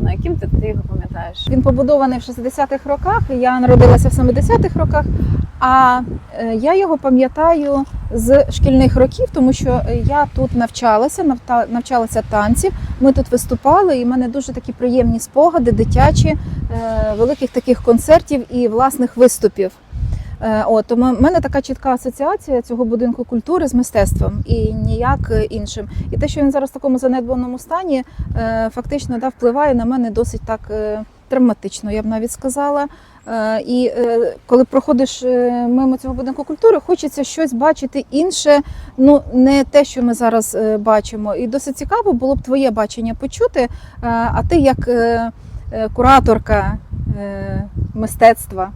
Романа? Яким ти, ти його пам'ятаєш? Він побудований в 60-х роках. Я народилася в 70-х роках. А е, я його пам'ятаю з шкільних років, тому що я тут навчалася, навчалася танців. Ми тут виступали, і в мене дуже такі приємні спогади, дитячі, е, великих таких концертів і власних виступів. Е, От в мене така чітка асоціація цього будинку культури з мистецтвом і ніяк іншим. І те, що він зараз в такому занедбаному стані, е, фактично да, впливає на мене досить так е, травматично, я б навіть сказала. І коли проходиш мимо цього будинку культури, хочеться щось бачити інше, ну не те, що ми зараз бачимо. І досить цікаво було б твоє бачення почути. А ти як кураторка мистецтва,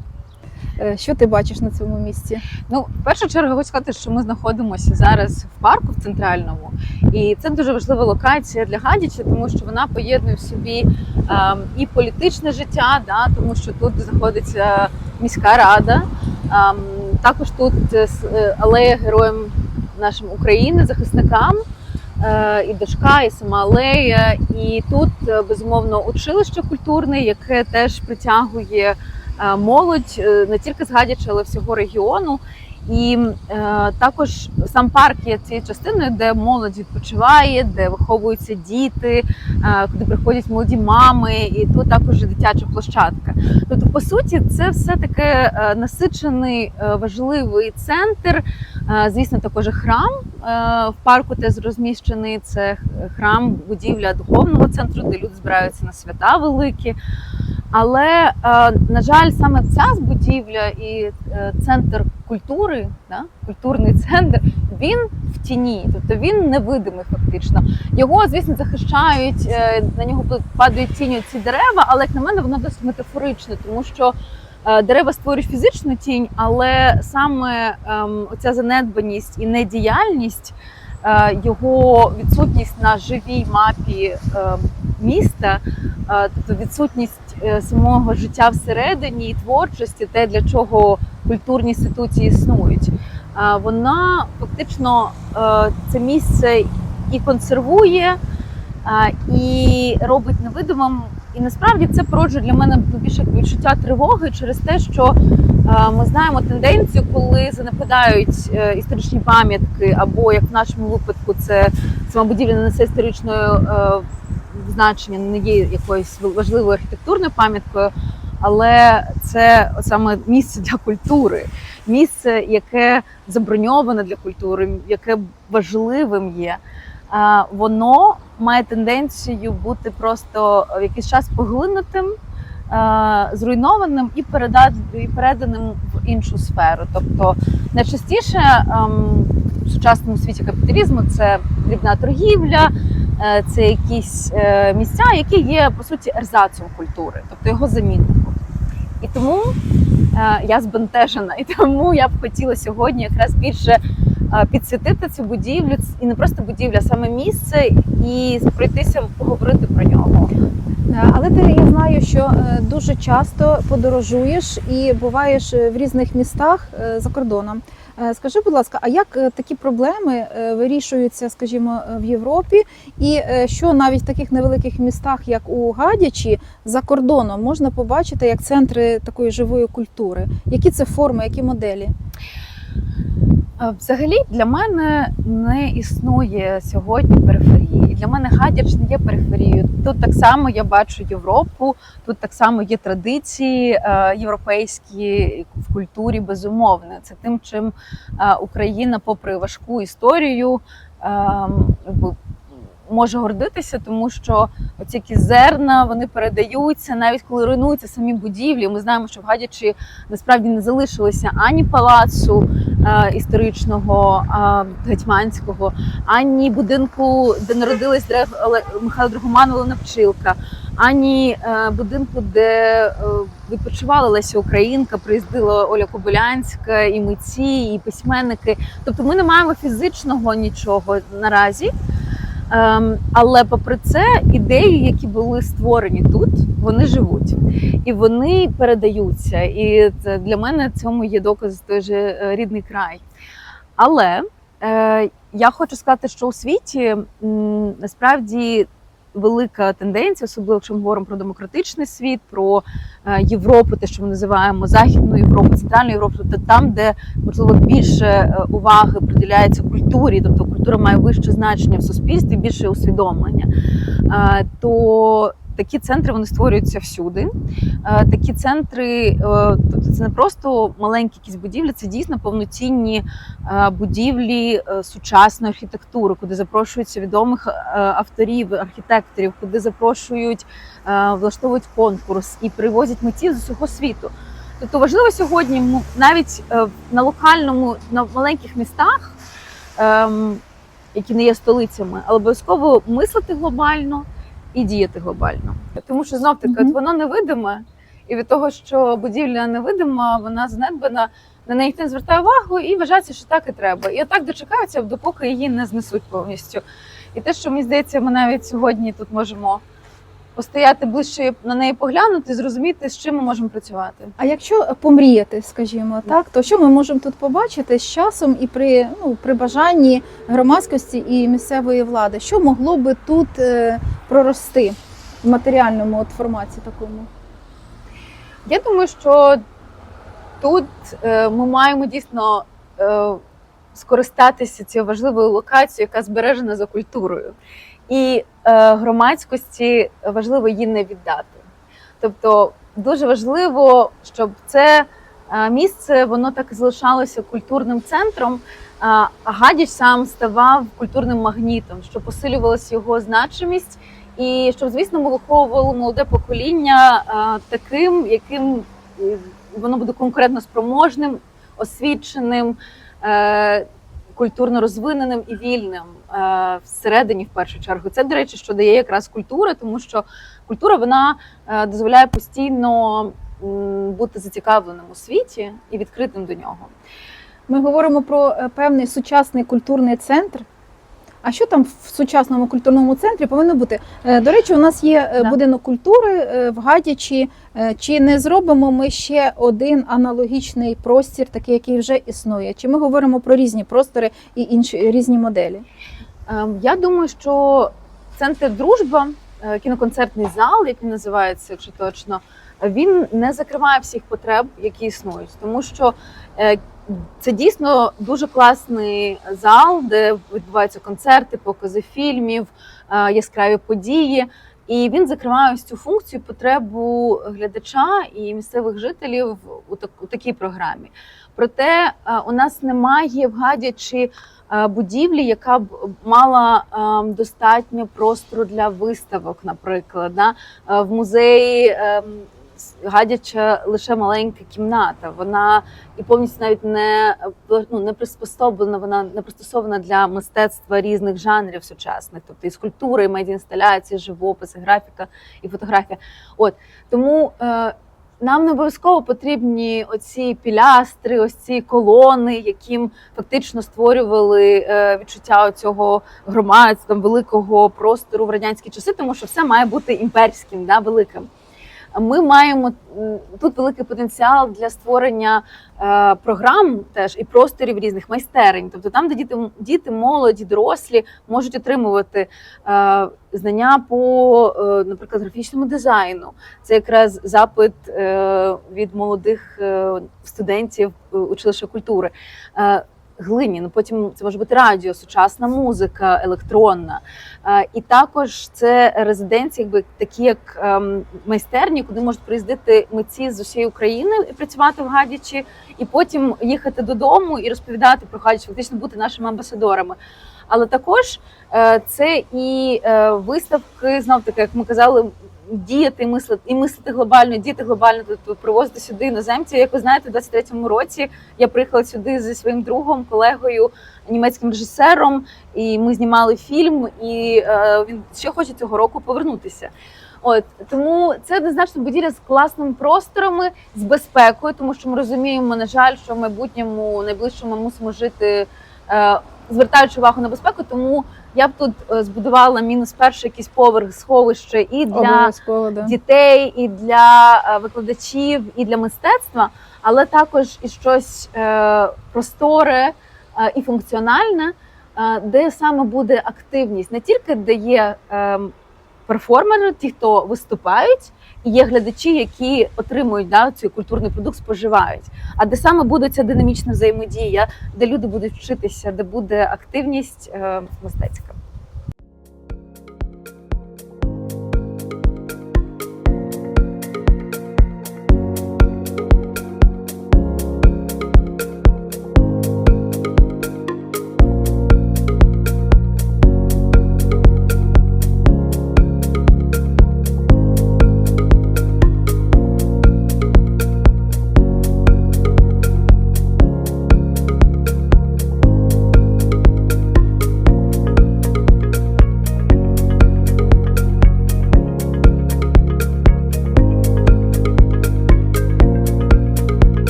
що ти бачиш на цьому місці? Ну, в першу чергу хочу сказати, що ми знаходимося зараз в парку в центральному, і це дуже важлива локація для Гадяча, тому що вона поєднує в собі ем, і політичне життя, да, тому що тут знаходиться міська рада. Ем, також тут е, е, алея героям нашим України, захисникам. е, І дошка, і сама алея, і тут е, безумовно училище культурне, яке теж притягує е, молодь е, не тільки з Гадяча, але всього регіону. І е, також сам парк є цією частиною, де молодь відпочиває, де виховуються діти, е, куди приходять молоді мами, і тут також дитяча площадка. Тобто, по суті, це все таке е, насичений е, важливий центр. Е, звісно, також храм е, в парку теж розміщений. Це храм, будівля духовного центру, де люди збираються на свята великі. Але, е, на жаль, саме ця будівля і е, центр культури, да, культурний центр, він в тіні, тобто він невидимий фактично. Його, звісно, захищають, е, на нього падають тінь ці дерева, але як на мене, воно досить метафоричне, тому що дерева створюють фізичну тінь, але саме ем, оця занедбаність і недіяльність, його відсутність на живій мапі е, міста, е, тобто відсутність е, самого життя всередині і творчості, те, для чого культурні інституції існують. Е, Вона фактично це місце і консервує, і робить невидимим. І насправді це породжує для мене більше відчуття тривоги через те, що ми знаємо тенденцію, коли занепадають історичні пам'ятки, або як в нашому випадку, це сама будівля не несе історичної значення, не є якоюсь важливою архітектурною пам'яткою, але це саме місце для культури, місце, яке заброньоване для культури, яке важливим є. Воно має тенденцію бути просто в якийсь час поглинутим, зруйнованим і переда- і переданим в іншу сферу. Тобто найчастіше ем, в сучасному світі капіталізму це дрібна торгівля, це якісь е, місця, які є по суті ерзацом культури, тобто його замінником. І тому е, я збентежена, і тому я б хотіла сьогодні якраз більше е, підсвітити цю будівлю і не просто будівля, а саме місце, і пройтися поговорити про нього. Е, Але ти я знаю, що е, дуже часто подорожуєш і буваєш е, в різних містах за кордоном. Скажи, будь ласка, а як такі проблеми вирішуються, скажімо, в Європі, і що навіть в таких невеликих містах, як у Гадячі, за кордоном можна побачити як центри такої живої культури? Які це форми, які моделі? Взагалі для мене не існує сьогодні периферії. Для мене Гадяч не є периферією. Тут так само я бачу Європу, тут так само є традиції е, європейські в культурі, безумовно. Це тим, чим е, Україна, попри важку історію, е, якби, може гордитися, тому що оці які зерна вони передаються, навіть коли руйнуються самі будівлі. Ми знаємо, що в Гадячі насправді не залишилося ані палацу е, історичного е, гетьманського, ані будинку, де народилась Михайло Драгоман Олена Пчилка, ані е, будинку, де е, відпочивала Леся Українка, приїздила Оля Кобилянська, і митці, і письменники. Тобто ми не маємо фізичного нічого наразі. Ем, але попри це, ідеї, які були створені тут, вони живуть і вони передаються. І це для мене цьому є доказ той же е, рідний край. Але е, я хочу сказати, що у світі насправді велика тенденція, особливо якщо ми говоримо про демократичний світ, про е, Європу, те, що ми називаємо Західну Європу, Центральну Європу, тобто там, де можливо більше е, уваги приділяється культурі, тобто культура має вище значення в суспільстві, більше усвідомлення, е, то такі центри вони створюються всюди. Е, Такі центри, е, тобто це не просто маленькі якісь будівлі, це дійсно повноцінні е, будівлі сучасної архітектури, куди запрошуються відомих авторів, архітекторів, куди запрошують, влаштовують конкурс і привозять митців з усього світу. Тобто важливо сьогодні навіть на локальному, на маленьких містах, ем, які не є столицями, але обов'язково мислити глобально і діяти глобально. Тому що знов таки, Мгм. от воно невидиме, і від того, що будівля невидима, вона занедбана, на неї ніхто не звертає увагу і вважається, що так і треба. І отак дочекаються, допоки її не знесуть повністю. І те, що мені здається, ми навіть сьогодні тут можемо постояти ближче на неї поглянути, зрозуміти, з чим ми можемо працювати. А якщо помріяти, скажімо так, то що ми можемо тут побачити з часом і при, ну, при бажанні громадськості і місцевої влади? Що могло би тут е, прорости в матеріальному от форматі такому? Я думаю, що тут е, ми маємо дійсно е, скористатися цією важливою локацією, яка збережена за культурою. І е, громадськості важливо її не віддати. Тобто дуже важливо, щоб це е, місце воно так і залишалося культурним центром. А а Гадяч сам ставав культурним магнітом, щоб посилювалася його значимість, і щоб, звісно, ми виховували молоде покоління таким, яким е, воно буде конкурентно спроможним, освіченим, е, культурно розвиненим і вільним е, всередині, в першу чергу. Це, до речі, що дає якраз культура, тому що культура вона е, дозволяє постійно м, бути зацікавленим у світі і відкритим до нього. Ми говоримо про е, певний сучасний культурний центр. А що там в сучасному культурному центрі повинно бути? Е, До речі, у нас є е, Да. будинок культури е, в Гадячі. Чи не зробимо ми ще один аналогічний простір, такий, який вже існує? Чи ми говоримо про різні простори і інші різні моделі? Ем, Я думаю, що центр дружба, кіноконцертний зал, як він називається, якщо точно, він не закриває всіх потреб, які існують, тому що це дійсно дуже класний зал, де відбуваються концерти, покази фільмів, е, яскраві події. І він закриває ось цю функцію потребу глядача і місцевих жителів у так- у такій програмі. Проте е, у нас немає в Гадячі е, будівлі, яка б мала достатньо простору для виставок, наприклад. Да? В музеї е, с- Гадяча лише маленька кімната. Вона і повністю навіть не, ну, не приспособлена, вона не пристосована для мистецтва різних жанрів сучасних, тобто і скульптури, і медіаінсталяції, живопис, і графіка і фотографія. От тому. Е, нам не обов'язково потрібні оці пілястри, ось ці колони, яким фактично створювали е, відчуття цього громадського великого простору в радянські часи, тому що все має бути імперським, да, великим. Ми маємо тут великий потенціал для створення е, програм теж і просторів різних майстерень, тобто там, де діти, діти, молоді, дорослі можуть отримувати е, знання по, е, наприклад, графічному дизайну. Це якраз запит від молодих студентів училища культури. Глині, ну потім це може бути радіо, сучасна музика, електронна. Е, І також це резиденції, якби такі як ем, майстерні, куди можуть приїздити митці з усієї України і працювати в Гадячі, і потім їхати додому і розповідати про Гадяч, фактично бути нашими амбасадорами. Але також е, це і е, виставки, знов таки, як ми казали, діяти мислити, і мислити глобально, діяти глобально, тобто привозити сюди іноземців. Як ви знаєте, в 23-му році я приїхала сюди зі своїм другом, колегою, німецьким режисером, і ми знімали фільм. І е, він ще хоче цього року повернутися. От тому це однозначно будівля з класними просторами, з безпекою, тому що ми розуміємо, на жаль, що в майбутньому найближчому ми мусимо жити, е, звертаючи увагу на безпеку. Тому я б тут е, збудувала мінус перший якийсь поверх сховище і для да. дітей, і для е, викладачів, і для мистецтва, але також і щось е, просторе і функціональне, де саме буде активність, не тільки де є е, перформери, ті, хто виступають, є глядачі, які отримують да, цей культурний продукт, споживають. А де саме буде ця динамічна взаємодія, де люди будуть вчитися, де буде активність е, мистецька.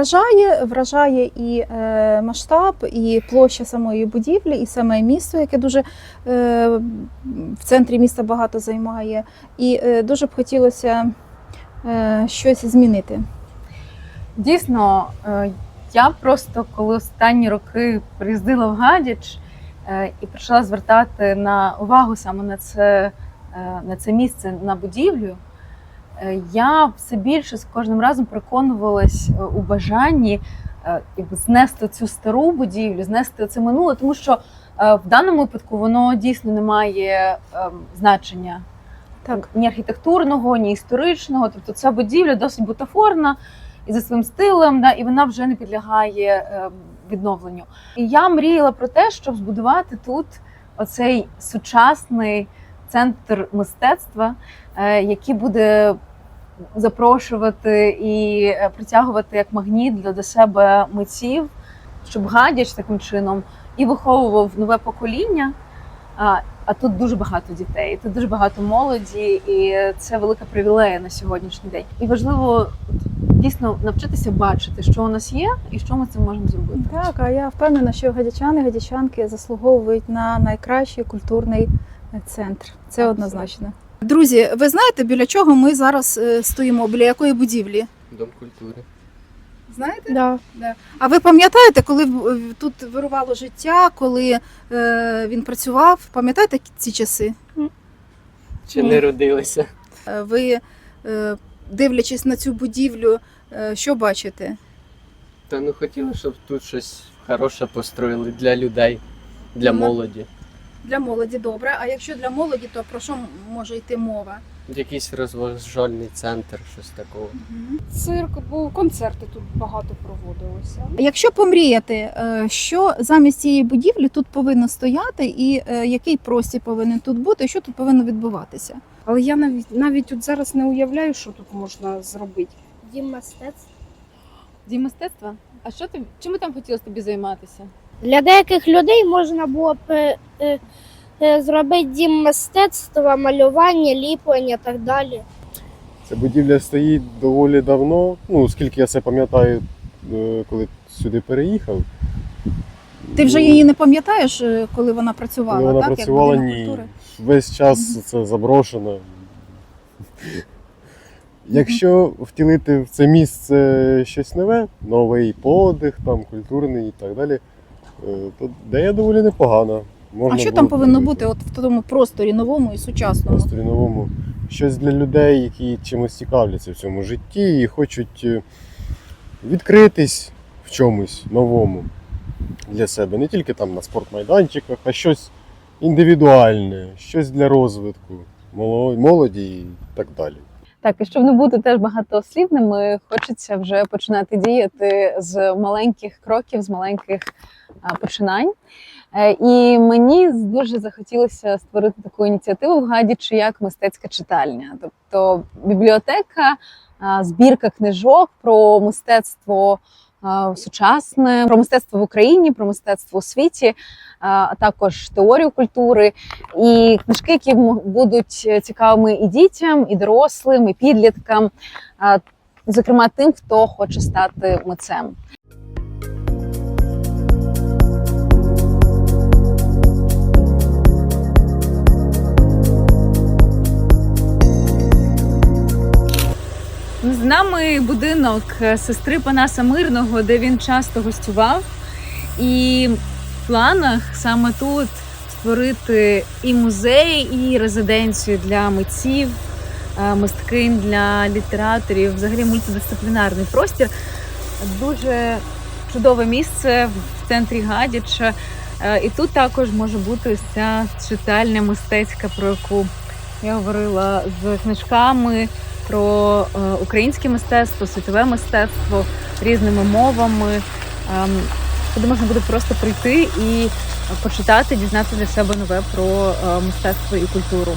Вражає, вражає і е, масштаб, і площа самої будівлі, і саме місто, яке дуже е, в центрі міста багато займає. І е, дуже б хотілося щось змінити. Дійсно, я просто коли останні роки приїздила в Гадяч і почала звертати на увагу саме на це, на це місце, на будівлю, я все більше з кожним разом переконувалась е, у бажанні е, якби знести цю стару будівлю, знести це минуле, тому що е, в даному випадку воно дійсно не має ем, значення Так. ні архітектурного, ні історичного. Тобто ця будівля досить бутафорна і за своїм стилем, да, і вона вже не підлягає е, відновленню. І я мріяла про те, щоб збудувати тут оцей сучасний центр мистецтва, е, який буде запрошувати і е, притягувати як магніт для до себе митців, щоб гадяч таким чином і виховував нове покоління. А, а тут дуже багато дітей, тут дуже багато молоді, і це велика привілея на сьогоднішній день. І важливо дійсно навчитися бачити, що у нас є, і що ми цим можемо зробити. Так, а я впевнена, що гадячани, гадячанки заслуговують на найкращий культурний центр. Це Абсолютно. однозначно. Друзі, ви знаєте, біля чого ми зараз е, стоїмо? Біля якої будівлі? Дом культури. Знаєте? Да. А ви пам'ятаєте, коли тут вирувало життя, коли е, він працював? Пам'ятаєте ці часи? Чи не родилися? Е, Ви, е, дивлячись на цю будівлю, е, що бачите? Та ну хотіли, щоб тут щось хороше построїли для людей, для Ну, молоді. Для молоді добре. А якщо для молоді, то про що може йти мова? Якийсь розважальний центр, щось такого. Цирк був, концерти тут багато проводилося. Якщо помріяти, е, що замість цієї будівлі тут повинно стояти, і е, який простір повинен тут бути, і що тут повинно відбуватися? Але я навіть навіть от зараз не уявляю, що тут можна зробити. Дім мистецтв. Дім мистецтва. А що ти чим там хотілося тобі займатися? Для деяких людей можна було б е, е, е, зробити дім мистецтва, малювання, ліплення і так далі. Ця будівля стоїть доволі давно. Ну, оскільки я це пам'ятаю, коли сюди переїхав. Ти вже її не пам'ятаєш, коли вона працювала? Коли вона так? працювала, як ні. культури? Весь час це заброшено. Якщо втілити в це місце щось нове, новий подих, там, культурний і так далі, е, то ідея доволі непогана. Можна А що там повинно робити. бути от в тому просторі новому і сучасному? просторі новому. Щось для людей, які чимось цікавляться в цьому житті і хочуть е, відкритись в чомусь новому для себе. Не тільки там на спортмайданчиках, а щось індивідуальне, щось для розвитку моло- молоді і так далі. Так, і щоб не бути теж багатослівними, хочеться вже починати діяти з маленьких кроків, з маленьких починань. Е, І мені дуже захотілося створити таку ініціативу в гадічі, як мистецька читальня. Тобто бібліотека, збірка книжок про мистецтво сучасне, про мистецтво в Україні, про мистецтво у світі, а також теорію культури. І книжки, які будуть цікавими і дітям, і дорослим, і підліткам, зокрема тим, хто хоче стати митцем. Нами будинок сестри Панаса Мирного, де він часто гостював. І в планах саме тут створити і музей, і резиденцію для митців, е, мисткинь, для літераторів, взагалі мультидисциплінарний простір. Дуже чудове місце в центрі Гадяча. Е, І тут також може бути ця читальня мистецька, про яку я говорила з книжками про е, українське мистецтво, світове мистецтво різними мовами, ем, куди можна буде просто прийти і почитати, дізнати для себе нове про е, мистецтво і культуру.